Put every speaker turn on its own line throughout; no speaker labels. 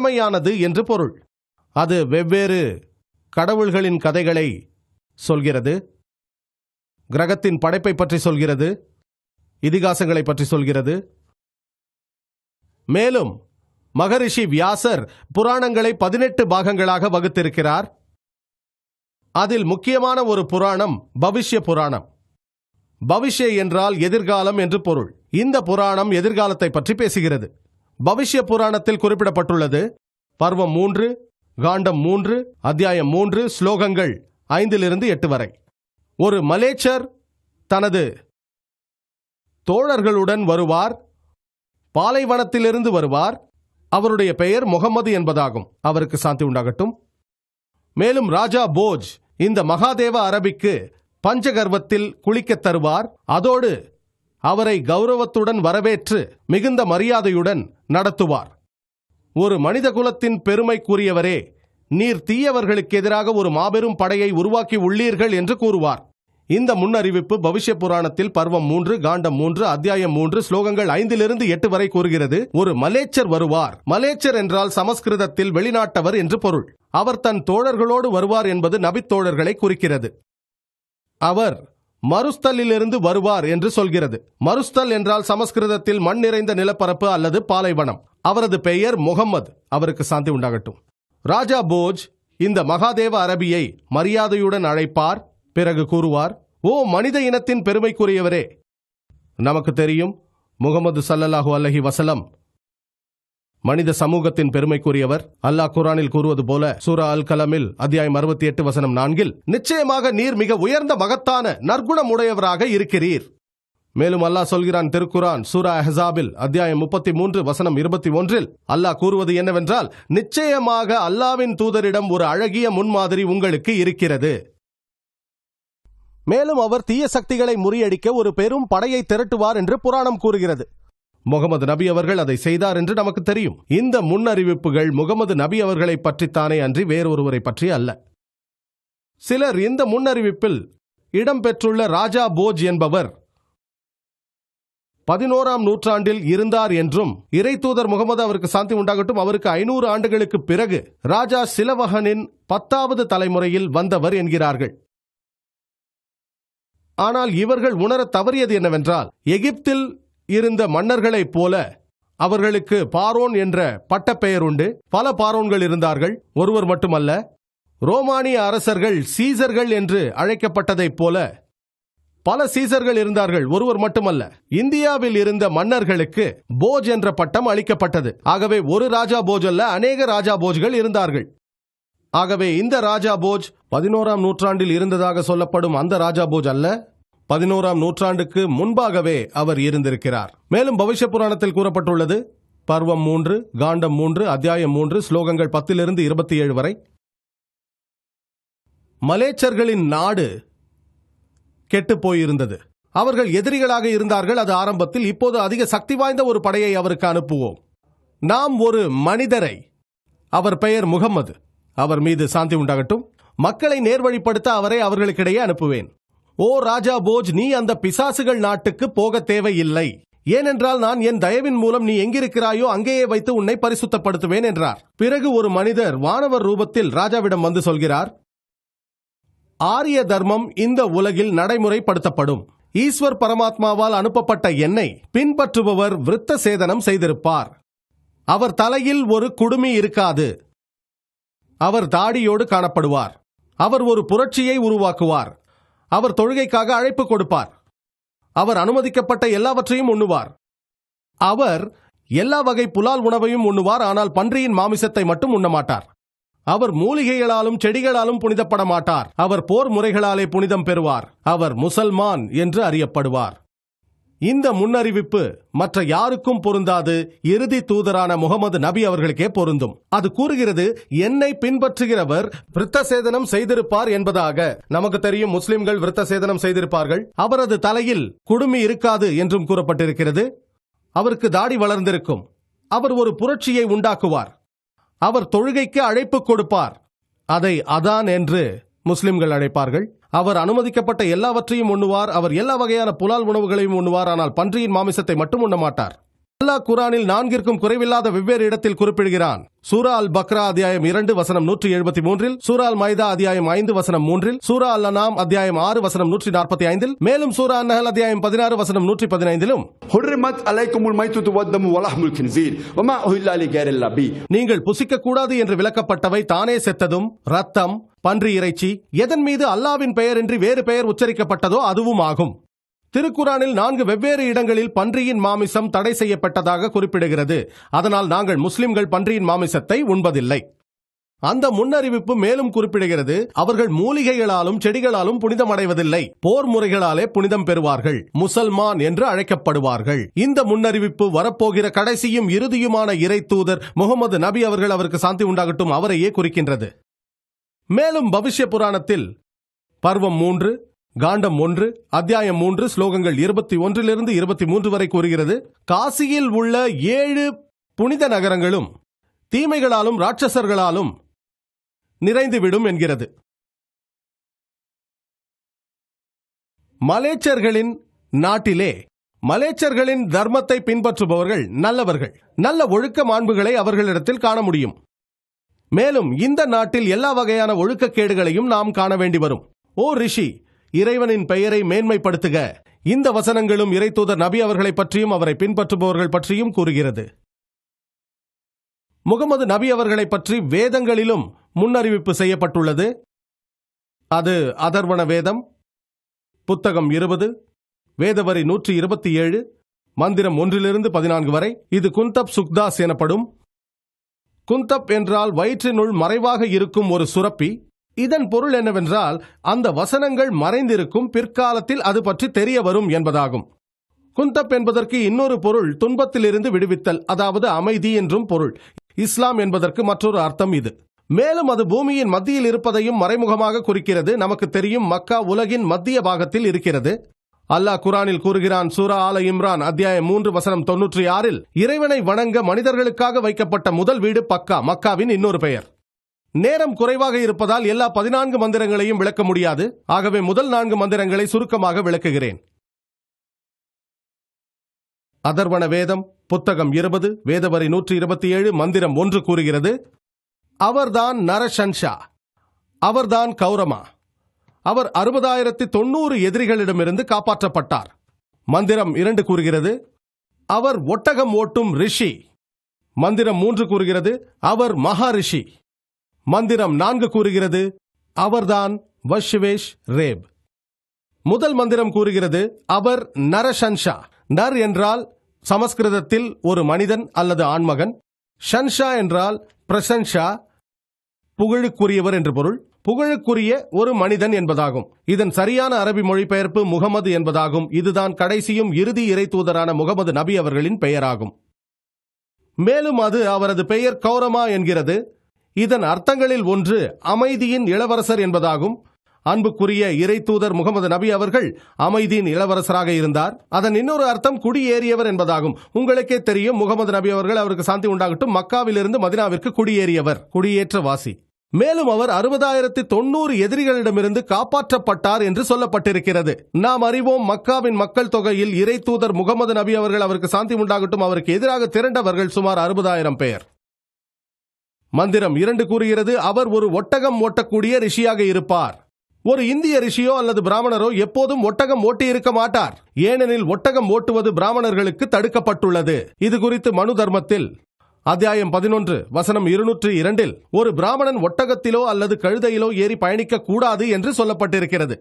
பழமையானது என்று பொருள். அது வெவ்வேறு கடவுள்களின் கதைகளை சொல்கிறது கிரகத்தின் படைப்பை பற்றி சொல்கிறது இதிகாசங்களை பற்றி சொல்கிறது. மேலும் மகரிஷி வியாசர் புராணங்களை பதினெட்டு பாகங்களாக வகுத்திருக்கிறார். அதில் முக்கியமான ஒரு புராணம் பவிஷ்ய புராணம். பவிஷ்ய என்றால் எதிர்காலம் என்று பொருள். இந்த புராணம் எதிர்காலத்தை பற்றி பேசுகிறது. பவிஷ்ய புராணத்தில் குறிப்பிடப்பட்டுள்ளது. பர்வம் மூன்று காண்டம் மூன்று அத்தியாயம் மூன்று ஸ்லோகங்கள் ஐந்திலிருந்து எட்டு வரை. ஒரு மலேச்சர் தனது தோழர்களுடன் வருவார் பாலைவனத்திலிருந்து வருவார். அவருடைய பெயர் முகமது என்பதாகும். அவருக்கு சாந்தி உண்டாகட்டும். மேலும் ராஜா போஜ் இந்த மகாதேவ அரபிக்கு பஞ்சகர்வத்தில் குளிக்கத் தருவார். அதோடு அவரை கௌரவத்துடன் வரவேற்று மிகுந்த மரியாதையுடன் நடத்துவார். ஒரு மனித குலத்தின் பெருமைக்குரியவரே நீர் தீயவர்களுக்கு எதிராக ஒரு மாபெரும் படையை உருவாக்கி உள்ளீர்கள் என்று கூறுவார். இந்த முன்னறிவிப்பு பவிஷ்ய புராணத்தில் பருவம் மூன்று காண்டம் மூன்று அத்தியாயம் மூன்று ஸ்லோகங்கள் ஐந்திலிருந்து எட்டு வரை கூறுகிறது. ஒரு மலேச்சர் வருவார். மலேச்சர் என்றால் சமஸ்கிருதத்தில் வெளிநாட்டவர் என்று பொருள். அவர் தன் தோழர்களோடு வருவார் என்பது நபித்தோழர்களை குறிக்கிறது. அவர் மருஸ்தலிலிருந்து வருவார் என்று சொல்கிறது. மருஸ்தல் என்றால் சமஸ்கிருதத்தில் மண் நிறைந்த நிலப்பரப்பு அல்லது பாலைவனம். அவரது பெயர் முகம்மது. அவருக்கு சாந்தி உண்டாகட்டும். ராஜா போஜ் இந்த மகாதேவ அரபியை மரியாதையுடன் அழைப்பார் பிறகு கூறுவார் ஓ மனித இனத்தின் பெருமைக்குரியவரே! நமக்கு தெரியும் முகமது சல்லல்லாஹு அல்லஹி வசலம் மனித சமூகத்தின் பெருமைக்குரியவர் அல்லாஹ் குரானில் கூறுவது போல சூரா அல் கலமில் அத்தியாயம் அறுபத்தி எட்டு வசனம் நான்கில் நிச்சயமாக நீர் மிக உயர்ந்த மகத்தான நற்குணம் உடையவராக இருக்கிறீர். மேலும் அல்லாஹ் சொல்கிறான் திருக்குரான் சூரா அஹசாபில் அத்தியாயம் முப்பத்தி மூன்று வசனம் இருபத்தி ஒன்றில் அல்லாஹ் கூறுவது என்னவென்றால் நிச்சயமாக அல்லாவின் தூதரிடம் ஒரு அழகிய முன்மாதிரி உங்களுக்கு இருக்கிறது. மேலும் அவர் தீய சக்திகளை முறியடிக்க ஒரு பெரும் படையை திரட்டுவார் என்று புராணம் கூறுகிறது. முகமது நபி அவர்கள் அதை செய்தார் என்று நமக்கு தெரியும். இந்த முன்னறிவிப்புகள் முகமது நபி அவர்களை பற்றித்தானே அன்றி வேறொருவரை பற்றி அல்ல. சிலர் இந்த முன்னறிவிப்பில் இடம்பெற்றுள்ள ராஜா போஜ் என்பவர் பதினோராம் நூற்றாண்டில் இருந்தார் என்றும் இறை தூதர் முகமது அவருக்கு சாந்தி உண்டாகட்டும் அவருக்கு ஐநூறு ஆண்டுகளுக்கு பிறகு ராஜா சிலவகனின் பத்தாவது தலைமுறையில் வந்தவர் என்கிறார்கள். ஆனால் இவர்கள் உணர தவறியது என்னவென்றால் எகிப்தில் இருந்த மன்னர்களைப் போல அவர்களுக்கு பாரோன் என்ற பட்டப்பெயர் உண்டு பல பாரோன்கள் இருந்தார்கள். ஒருவர் மட்டுமல்ல ரோமானிய அரசர்கள் சீசர்கள் என்று அழைக்கப்பட்டதைப் போல பல சீசர்கள் இருந்தார்கள். ஒருவர் மட்டுமல்ல இந்தியாவில் இருந்த மன்னர்களுக்கு போஜ் என்ற பட்டம் அளிக்கப்பட்டது. ஆகவே ஒரு ராஜா போஜ் அல்ல அநேக ராஜா போஜ்கள் இருந்தார்கள். ஆகவே இந்த ராஜா போஜ் பதினோராம் நூற்றாண்டில் இருந்ததாக சொல்லப்படும் அந்த ராஜா போஜ் அல்ல. பதினோராம் நூற்றாண்டுக்கு முன்பாகவே அவர் இருந்திருக்கிறார். மேலும் பவிஷ்ய புராணத்தில் கூறப்பட்டுள்ளது பர்வம் மூன்று காண்டம் மூன்று அத்தியாயம் மூன்று ஸ்லோகங்கள் பத்திலிருந்து இருபத்தி ஏழு வரை. மலேச்சர்களின் நாடு கெட்டுப் போயிருந்தது. அவர்கள் எதிரிகளாக இருந்தார்கள். அது ஆரம்பத்தில் இப்போது அதிக சக்தி வாய்ந்த ஒரு படையை அவருக்கு அனுப்புவோம். நாம் ஒரு மனிதரை அவர் பெயர் முகம்மது. அவர் மீது சாந்தி உண்டாகட்டும். மக்களை நேர்வழிப்படுத்த அவரை அவர்களுக்கிடையே அனுப்புவேன். ஓ ராஜா போஜ் நீ அந்த பிசாசுகள் நாட்டுக்கு போக தேவையில்லை. ஏனென்றால் நான் என் தயவின் மூலம் நீ எங்கிருக்கிறாயோ அங்கேயே வைத்து உன்னை பரிசுத்தப்படுத்துவேன் என்றார். பிறகு ஒரு மனிதர் வானவர் ரூபத்தில் ராஜாவிடம் வந்து சொல்கிறார் ஆரிய தர்மம் இந்த உலகில் நடைமுறைப்படுத்தப்படும். ஈஸ்வர் பரமாத்மாவால் அனுப்பப்பட்ட என்னை பின்பற்றுபவர் விருத்த சேதனம் செய்திருப்பார். அவர் தலையில் ஒரு குடுமி இருக்காது. அவர் தாடியோடு காணப்படுவார். அவர் ஒரு புரட்சியை உருவாக்குவார். அவர் தொழுகைக்காக அழைப்பு கொடுப்பார். அவர் அனுமதிக்கப்பட்ட எல்லாவற்றையும் உண்ணுவார். அவர் எல்லா வகை புலால் உணவையும் உண்ணுவார் ஆனால் பன்றியின் மாமிசத்தை மட்டும் உண்ணமாட்டார். அவர் மூலிகைகளாலும் செடிகளாலும் புனிதப்பட மாட்டார் அவர் போர் முறைகளாலே புனிதம் பெறுவார். அவர் முசல்மான் என்று அறியப்படுவார். இந்த முன்னறிவிப்பு மற்ற யாருக்கும் பொருந்தாது இறுதி தூதரான முகமது நபி அவர்களுக்கே பொருந்தும். அது கூறுகிறது என்னை பின்பற்றுகிறவர் விருத்த சேதனம் செய்திருப்பார் என்பதாக. நமக்கு தெரியும் முஸ்லிம்கள் விருத்த சேதனம் செய்திருப்பார்கள். அவரது தலையில் குடுமி இருக்காது என்றும் கூறப்பட்டிருக்கிறது. அவருக்கு தாடி வளர்ந்திருக்கும். அவர் ஒரு புரட்சியை உண்டாக்குவார். அவர் தொழுகைக்கு அழைப்பு கொடுப்பார். அதை அதான் என்று முஸ்லிம்கள் அழைப்பார்கள். அவர் அனுமதிக்கப்பட்ட எல்லாவற்றையும் உண்ணுவார். அவர் எல்லா வகையான புலால் உணவுகளையும் உண்ணுவார். ஆனால் பன்றியின் மாமிசத்தை மட்டும் உண்ண மாட்டார். அல்லாஹ் குரானில் நான்கிற்கும் குறைவில்லாத வெவ்வேறு இடத்தில் குறிப்பிடுகிறான். சூரா அல் பக்ரா அத்தியாயம் இரண்டு வசனம் நூற்றி எழுபத்தி மூன்றில் சூரா அல் மைதா அத்தியாயம் ஐந்து வசனம் மூன்றில் சூரா அல் நாம் அத்தியாயம் ஆறு வசனம் நூற்றி நாற்பத்தி ஐந்தில் மேலும் சூரா நகல் அத்தியாயம் பதினாறு வசனம் நூற்றி பதினைந்திலும். நீங்கள் புசிக்க கூடாது என்று விளக்கப்பட்டவை தானே செத்ததும் ரத்தம் பன்றி இறைச்சி எதன் மீது அல்லாவின் பெயரின்றி வேறு பெயர் உச்சரிக்கப்பட்டதோ அதுவும் ஆகும். திருக்குரானில் நான்கு வெவ்வேறு இடங்களில் பன்றியின் மாமிசம் தடை செய்யப்பட்டதாக குறிப்பிடுகிறது. அதனால் நாங்கள் முஸ்லிம்கள் பன்றியின் மாமிசத்தை உண்பதில்லை. அந்த முன்னறிவிப்பு மேலும் குறிப்பிடுகிறது. அவர்கள் மூலிகைகளாலும் செடிகளாலும் புனிதமடைவதில்லை. போர் முறைகளாலே புனிதம் பெறுவார்கள். முசல்மான் என்று அழைக்கப்படுவார்கள். இந்த முன்னறிவிப்பு வரப்போகிற கடைசியும் இறுதியுமான இறை தூதர் முகமது நபி அவர்கள் அவருக்கு சாந்தி உண்டாகட்டும் அவரையே குறிக்கின்றது. மேலும் பவிஷ்ய புராணத்தில் பருவம் மூன்று காண்டம் ஒன்று அத்தியாயம் மூன்று ஸ்லோகங்கள் இருபத்தி ஒன்றிலிருந்து இருபத்தி மூன்று வரை கூறுகிறது. காசியில் உள்ள ஏழு புனித நகரங்களும் தீமைகளாலும் ராட்சசர்களாலும் நிறைந்துவிடும் என்கிறது. மலேச்சர்களின் நாட்டிலே மலேச்சர்களின் தர்மத்தை பின்பற்றுபவர்கள் நல்லவர்கள். நல்ல ஒழுக்க மாண்புகளை அவர்களிடத்தில் காண முடியும். மேலும் இந்த நாட்டில் எல்லா வகையான ஒழுக்கக்கேடுகளையும் நாம் காண வேண்டி வரும். ஓ ரிஷி இறைவனின் பெயரை மேன்மைப்படுத்துக. இந்த வசனங்களும் இறைத்தூதர் நபி அவர்களை பற்றியும் அவரை பின்பற்றுபவர்கள் பற்றியும் கூறுகிறது. முகமது நபி அவர்களை பற்றி வேதங்களிலும் முன்னறிவிப்பு செய்யப்பட்டுள்ளது. அது அதர்வன வேதம் புத்தகம் இருபது வேதவரி நூற்றி இருபத்தி ஏழு மந்திரம் ஒன்றிலிருந்து பதினான்கு வரை. இது குந்தப் சுக்தாஸ் எனப்படும். குந்தப் என்றால் வயிற்றினுள் மறைவாக இருக்கும் ஒரு சுரப்பி. இதன் பொருள் என்னவென்றால் அந்த வசனங்கள் மறைந்திருக்கும் பிற்காலத்தில் அது பற்றி தெரிய வரும் என்பதாகும். குந்தப் என்பதற்கு இன்னொரு பொருள் துன்பத்திலிருந்து விடுவித்தல் அதாவது அமைதி என்றும் பொருள். இஸ்லாம் என்பதற்கு மற்றொரு அர்த்தம் இது. மேலும் அது பூமியின் மத்தியில் இருப்பதையும் மறைமுகமாக குறிக்கிறது. நமக்கு தெரியும் மக்கா உலகின் மத்திய பாகத்தில் இருக்கிறது. அல்லாஹ் குரானில் கூறுகிறான் சூரா ஆல இம்ரான் அத்தியாயம் மூன்று வசனம் தொன்னூற்றி ஆறில் இறைவனை வணங்க மனிதர்களுக்காக வைக்கப்பட்ட முதல் வீடு பக்கா மக்காவின் இன்னொரு பெயர். நேரம் குறைவாக இருப்பதால் எல்லா பதினான்கு மந்திரங்களையும் விளக்க முடியாது. ஆகவே முதல் நான்கு மந்திரங்களை சுருக்கமாக விளக்குகிறேன். அதர்வண வேதம் புத்தகம் இருபது வேதவரி நூற்றி இருபத்தி ஏழு மந்திரம் ஒன்று கூறுகிறது. அவர்தான் நரஷன்ஷா அவர்தான் கௌரமா. அவர் அறுபதாயிரத்தி தொண்ணூறு எதிரிகளிடமிருந்து காப்பாற்றப்பட்டார். மந்திரம் இரண்டு கூறுகிறது. அவர் ஒட்டகம் ஓட்டும் ரிஷி. மந்திரம் மூன்று கூறுகிறது. அவர் மகாரிஷி மந்திரம் நான்கு கூறுகிறது அவர்தான் வஷ்வேஷ் ரேப். முதல் மந்திரம் கூறுகிறது அவர் நரஷன்ஷா. நர் என்றால் சமஸ்கிருதத்தில் ஒரு மனிதன் அல்லது ஆண்மகன். ஷன்ஷா என்றால் பிரசன்ஷா புகழுக்குரியவர் என்று பொருள். புகழுக்குரிய ஒரு மனிதன் என்பதாகும். இதன் சரியான அரபி மொழிபெயர்ப்பு முகமது என்பதாகும். இதுதான் கடைசியும் இறுதி இறை தூதரான முகமது நபி அவர்களின் பெயராகும். மேலும் அது அவரது பெயர் கௌரமா என்கிறது. இதன் அர்த்தங்களில் ஒன்று அமைதியின் இளவரசர் என்பதாகும். அன்புக்குரிய இறை தூதர் முகமது நபி அவர்கள் அமைதியின் இளவரசராக இருந்தார். அதன் இன்னொரு அர்த்தம் குடியேறியவர் என்பதாகும். உங்களுக்கே தெரியும் முகமது நபி அவர்கள் அவருக்கு சாந்தி உண்டாகட்டும் மக்காவிலிருந்து மதினாவிற்கு குடியேறியவர் குடியேற்றவாசி. மேலும் அவர் அறுபதாயிரத்தி தொண்ணூறு எதிரிகளிடமிருந்து காப்பாற்றப்பட்டார் என்று சொல்லப்பட்டிருக்கிறது. நாம் அறிவோம் மக்காவின் மக்கள் தொகையில் இறை தூதர் முகமது நபி அவர்கள் அவருக்கு சாந்தி உண்டாகட்டும் அவருக்கு எதிராக திரண்டவர்கள் சுமார் அறுபதாயிரம் பேர். மந்திரம் இரண்டு கூறுகிறது. அவர் ஒரு ஒட்டகம் ஓட்டக்கூடிய ரிஷியாக இருப்பார். ஒரு இந்திய ரிஷியோ அல்லது பிராமணரோ எப்போதும் ஒட்டகம் ஓட்டியிருக்க மாட்டார். ஏனெனில் ஒட்டகம் ஓட்டுவது பிராமணர்களுக்கு தடுக்கப்பட்டுள்ளது. இது குறித்து மனு தர்மத்தில் அத்தியாயம் பதினொன்று வசனம் இருநூற்று இரண்டில் ஒரு பிராமணன் ஒட்டகத்திலோ அல்லது கழுதையிலோ ஏறி பயணிக்க கூடாது என்று சொல்லப்பட்டிருக்கிறது.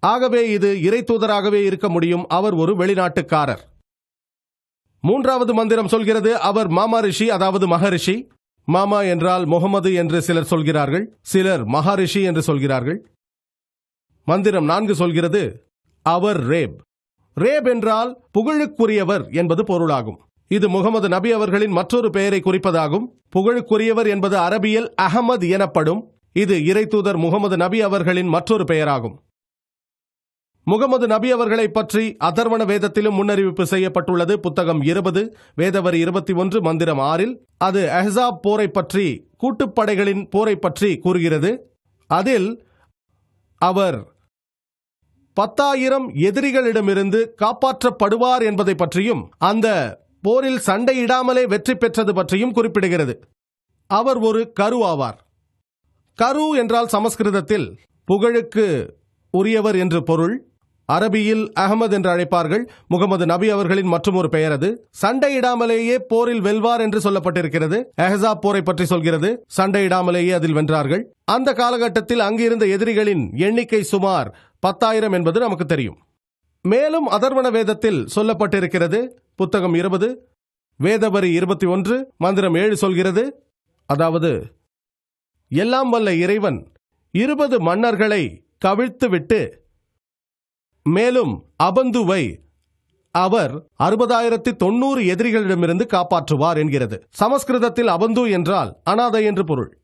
ஆகவே இது இறை தூதராகவே இருக்க முடியும். அவர் ஒரு வெளிநாட்டுக்காரர். மூன்றாவது மந்திரம் சொல்கிறது. அவர் மாமா ரிஷி அதாவது மகரிஷி. மாமா என்றால் முகமது என்று சிலர் சொல்கிறார்கள் சிலர் மகாரிஷி என்று சொல்கிறார்கள். மந்திரம் நான்கு சொல்கிறது அவர் ரேப். ரேப் என்றால் புகழுக்குரியவர் என்பது பொருளாகும். இது முகமது நபி அவர்களின் மற்றொரு பெயரை குறிப்பதாகும். புகழுக்குரியவர் என்பது அரபியில் அகமது எனப்படும் இது இறை தூதர் முகமது நபி அவர்களின் மற்றொரு பெயராகும். முகமது நபி அவர்களை பற்றி அதர்வண வேதத்திலும் முன்னறிவிப்பு செய்யப்பட்டுள்ளது. புத்தகம் இருபது வேதவரி இருபத்தி ஒன்று மந்திரம் ஆறில் அது அஹ்ஸாப் போரை பற்றி கூட்டுப்படைகளின் போரை பற்றி கூறுகிறது. அதில் அவர் பத்தாயிரம் எதிரிகளிடமிருந்து காப்பாற்றப்படுவார் என்பதை பற்றியும் அந்த போரில் சண்டையிடாமலே வெற்றி பெற்றது பற்றியும் குறிப்பிடுகிறது. அவர் ஒரு கரு ஆவார். கரு என்றால் சமஸ்கிருதத்தில் புகழுக்கு உரியவர் என்று பொருள். அரபியில் அகமது என்று அழைப்பார்கள். முகமது நபி அவர்களின் மற்றும் ஒரு பெயர் அது. சண்டையிடாமலேயே போரில் வெல்வார் என்று சொல்லப்பட்டிருக்கிறது. எஹசாப் போரை பற்றி சொல்கிறது. சண்டையிடாமலேயே அதில் வென்றார்கள். அந்த காலகட்டத்தில் அங்கிருந்த எதிரிகளின் எண்ணிக்கை சுமார் பத்தாயிரம் என்பது நமக்கு தெரியும். மேலும் அதர்வன வேதத்தில் சொல்லப்பட்டிருக்கிறது. புத்தகம் இருபது வேதவரி இருபத்தி ஒன்று மந்திரம் ஏழு சொல்கிறது. அதாவது எல்லாம் வல்ல இறைவன் இருபது மன்னர்களை கவிழ்த்துவிட்டு மேலும் அபந்துவை அவர் அறுபதாயிரத்தி தொண்ணூறு எதிரிகளிடமிருந்து காப்பாற்றுவார் என்கிறது. சமஸ்கிருதத்தில் அபந்து என்றால் அனாதை என்று பொருள்.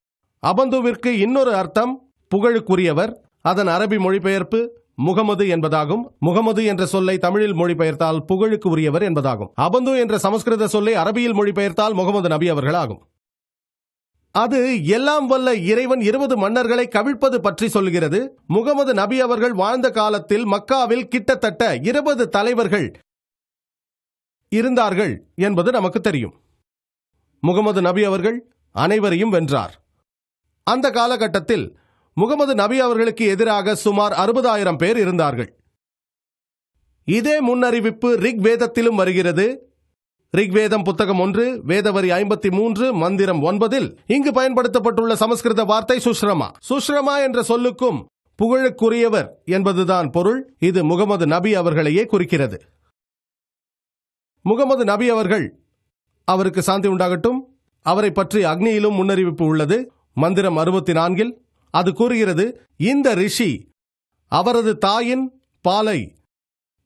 அபந்துவிற்கு இன்னொரு அர்த்தம் புகழுக்குரியவர். அதன் அரபி மொழிபெயர்ப்பு முகமது என்பதாகும். முகமது என்ற சொல்லை தமிழில் மொழிபெயர்த்தால் புகழுக்கு உரியவர் என்பதாகும். அபந்து என்ற சமஸ்கிருத சொல்லை அரபியில் மொழிபெயர்த்தால் முகமது நபி அவர்கள் ஆகும் அது எல்லாம் வல்ல இறைவன் இருபது மன்னர்களை கவிழ்ப்பது பற்றி சொல்கிறது முகமது நபி அவர்கள் வாழ்ந்த காலத்தில் மக்காவில் கிட்டத்தட்ட இருபது தலைவர்கள் இருந்தார்கள் என்பது நமக்கு தெரியும். முகமது நபி அவர்கள் அனைவரையும் வென்றார். அந்த காலகட்டத்தில் முகமது நபி அவர்களுக்கு எதிராக சுமார் அறுபதாயிரம் பேர் இருந்தார்கள். இதே முன்னறிவிப்பு ரிக் வேதத்திலும் வருகிறது. ரிக்வேதம் புத்தகம் ஒன்று வேதவரி ஐம்பத்தி மூன்று மந்திரம் ஒன்பதில் இங்கு பயன்படுத்தப்பட்டுள்ள சமஸ்கிருத வார்த்தை சுஷ்ரமா. சுஷ்ரமா என்ற சொல்லுக்கும் புகழுக்குரியவர் என்பதுதான் பொருள். இது முகமது நபி அவர்களையே குறிக்கிறது. முகமது நபி அவர்கள் அவருக்கு சாந்தி உண்டாகட்டும். அவரை பற்றி அக்னியிலும் முன்னறிவிப்பு உள்ளது. மந்திரம் அறுபத்தி நான்கில் அது கூறுகிறது இந்த ரிஷி அவரது தாயின் பாலை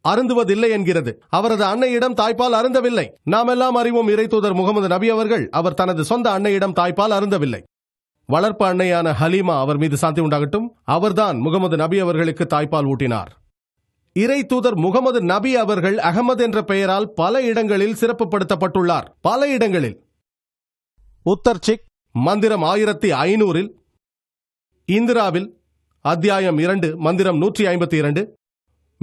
அருந்துவதில்லை என்கிறது. அவரது அன்னையிடம் தாய்ப்பால் அருந்தவில்லை. நாம் எல்லாம் அறிவோம் இறைத்தூதர் முகமது நபி அவர்கள் அவர் தனது சொந்த அன்னையிடம் தாய்ப்பால் அருந்தவில்லை. வளர்ப்பு அன்னையான ஹலீமா அவர் மீது சாந்தி உண்டாகட்டும். அவர்தான் முகமது நபி அவர்களுக்கு தாய்ப்பால் ஊட்டினார். இறை தூதர் முகமது நபி அவர்கள் அகமது என்ற பெயரால் பல இடங்களில் சிறப்புப்படுத்தப்பட்டுள்ளார். பல இடங்களில். உத்தர்சிக் மந்திரம் ஆயிரத்தி ஐநூறில். இந்திராவில். அத்தியாயம் இரண்டு மந்திரம் நூற்றி ஐம்பத்தி இரண்டு.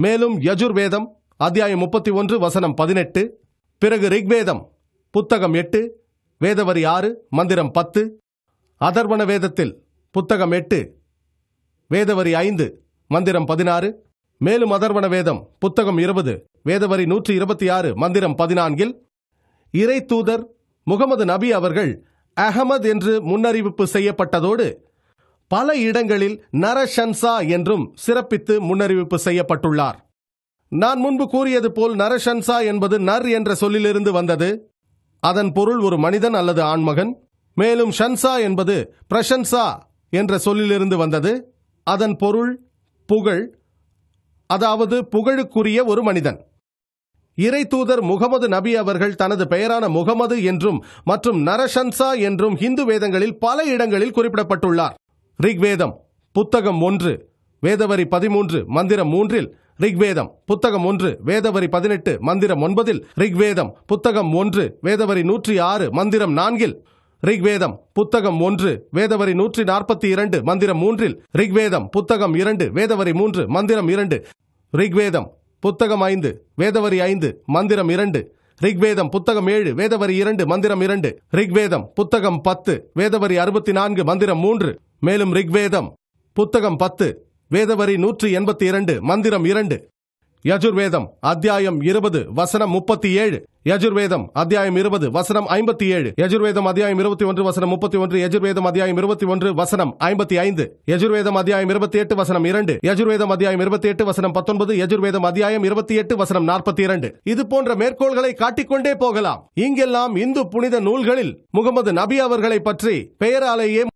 மேலும் யஜுர்வேதம் அத்தியாயம் முப்பத்தி ஒன்று வசனம் பதினெட்டு. பிறகு ரிக்வேதம் புத்தகம் எட்டு. வேதவரி ஆறு மந்திரம் பத்து. அதர்வண வேதத்தில் புத்தகம் எட்டு. வேதவரி ஐந்து மந்திரம் பதினாறு. மேலும் அதர்வண வேதம் புத்தகம் இருபது. வேதவரி நூற்றி இருபத்தி ஆறு மந்திரம் பதினான்கில் இறை தூதர் முகமது நபி அவர்கள் அகமது என்று முன்னறிவிப்பு செய்யப்பட்டதோடு பல இடங்களில் நரஷன்சா என்றும் சிறப்பித்து முன்னறிவிப்பு செய்யப்பட்டுள்ளார். நான் முன்பு கூறியது போல் நரஷன்சா என்பது நர் என்ற சொல்லிலிருந்து வந்தது. அதன் பொருள் ஒரு மனிதன் அல்லது ஆண்மகன். மேலும் ஷன்சா என்பது பிரஷன்சா என்ற சொல்லிலிருந்து வந்தது. அதன் பொருள் புகழ் அதாவது புகழுக்குரிய ஒரு மனிதன். இறை தூதர் முகமது நபி அவர்கள் தனது பெயரான முகமது என்றும் மற்றும் நரஷன்சா என்றும் ஹிந்து வேதங்களில் பல இடங்களில் குறிப்பிடப்பட்டுள்ளார். ரிக்வேதம் புத்தகம் ஒன்று வேதவரி பதிமூன்று மந்திரம் மூன்றில் ரிக்வேதம் புத்தகம் ஒன்று வேதவரி பதினெட்டு மந்திரம் ஒன்பதில் ரிக்வேதம் புத்தகம் ஒன்று வேதவரி நூற்றி ஆறு மந்திரம் நான்கில் ரிக்வேதம் புத்தகம் ஒன்று வேதவரி நூற்றி நாற்பத்தி இரண்டு மந்திரம் மூன்றில் ரிக்வேதம் புத்தகம் இரண்டு வேதவரி மூன்று மந்திரம் இரண்டு ரிக்வேதம் புத்தகம் ஐந்து வேதவரி ஐந்து மந்திரம் இரண்டு ரிக்வேதம் புத்தகம் ஏழு வேதவரி இரண்டு மந்திரம் இரண்டு ரிக்வேதம் புத்தகம் பத்து வேதவரி அறுபத்தி நான்கு மந்திரம் மூன்று மேலும் ரிக்வேதம். புத்தகம் பத்து. வேதவரி நூற்றி எண்பத்தி இரண்டு மந்திரம் இரண்டு. யஜுர்வேதம் அத்தியாயம் இருபது வசனம் முப்பத்தி ஏழு. யஜுர்வேதம் அத்தியாயம் இருபது வசனம் ஐம்பத்தி ஏழு. யஜுர்வேதம் அத்தியாயம் இருபத்தி ஒன்று வசனம் முப்பத்தி ஒன்று. யஜுர்வேதம் அத்தியாயம் இருபத்தி ஒன்று வசனம் ஐம்பத்தி ஐந்து. யஜுர்வேதம் அத்தியாயம் இருபத்தி எட்டு வசனம் இரண்டு. யஜுர்வேதம் அத்தியாயம் இருபத்தி எட்டு வசனம் பத்தொன்பது. யஜுர்வேதம் அத்தியாயம் இருபத்தி எட்டு வசனம் நாற்பத்தி இரண்டு. இது போன்ற மேற்கோள்களை காட்டிக்கொண்டே போகலாம். இங்கெல்லாம் இந்து புனித நூல்களில் முகமது நபி அவர்களை பற்றி பெயராலேயே